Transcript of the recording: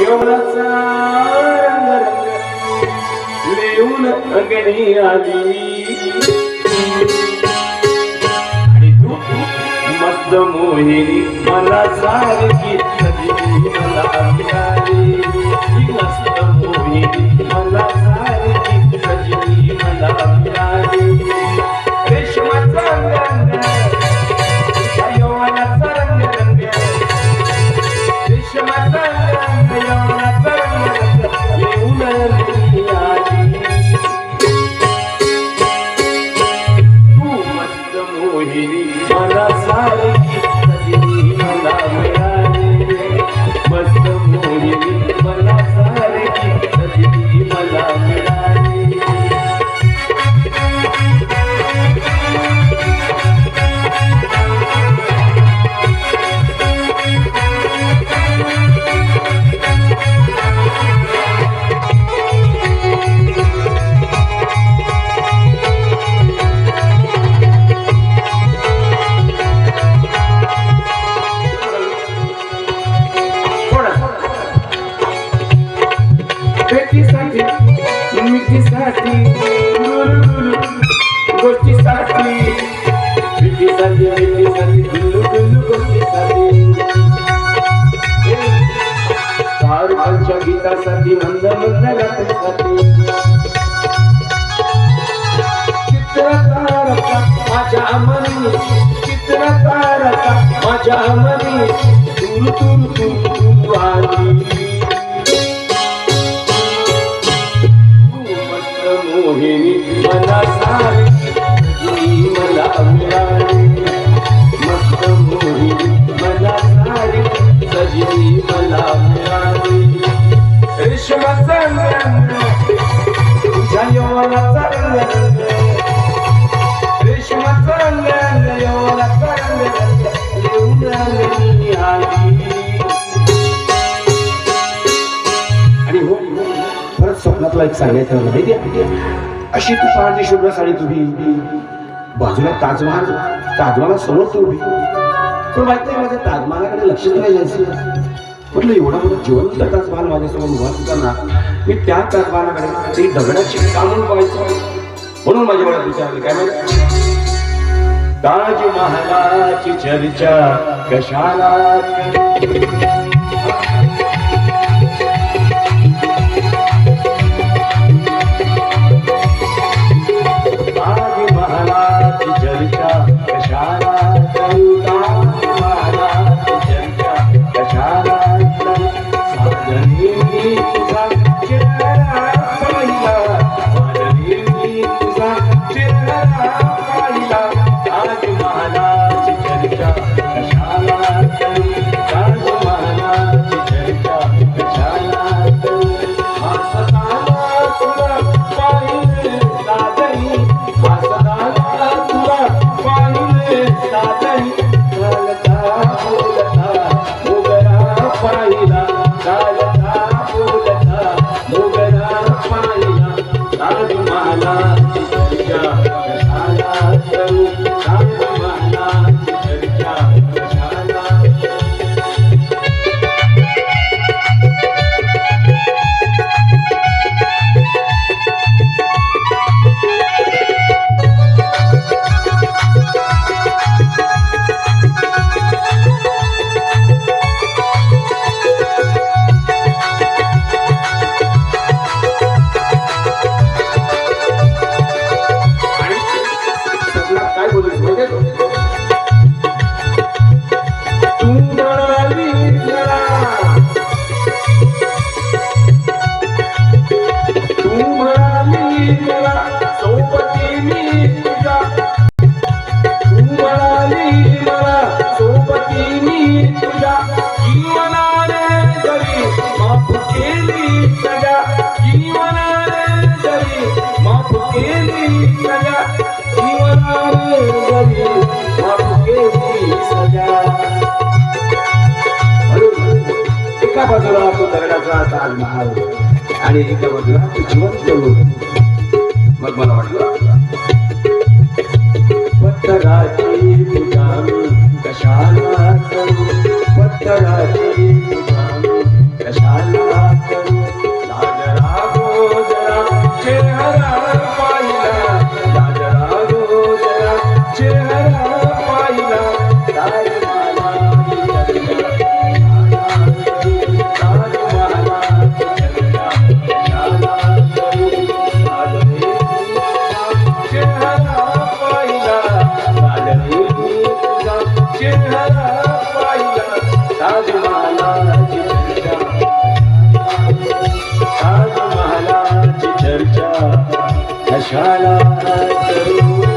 यवनाचा रंग रंग लेऊन अंगणी आली. मस्त मोहिनी मला सारखी मला भेटीसाठी मिठीसाठी गोष्टीसाठी. भेटीसाठी मिठीसाठी गुलगुलू गोष्टीसाठी. सारूखांच्या गीतासाठी मंद मंद गाण्यासाठी चित्रकारता माझ्या मनी चित्रकारता माझ्या मनी तुरु तुरु तुला एक सांगायचं मला माहिती आहे अशी तू पांढरी शुभ्र साडी तुझी बाजूला ताजमहाल ताजमहाला समोर तू उभी. पण माहीत नाही माझ्या ताजमहालाकडे लक्ष नाही जायचं? म्हटलं एवढा मोठा जिवंत ताजमहाल माझ्यासमोर उभा असताना मी त्या ताजमहालाकडे ते दगडाची कामून पाहायचं. म्हणून माझ्या मला विचारले. काय माहिती? ताजमहालाची चर्चा कशाला? मोगरा फुलता मोगरा पाहिला ताजमहाला चर्चा एका बाजूला तो दगडाचा ताजमहाल आणि एका बाजूला तो जिवंत मग मला वाटलं पत्थराची पूजा. महाराज चर्चा ताजमहालाची चर्चा कशाला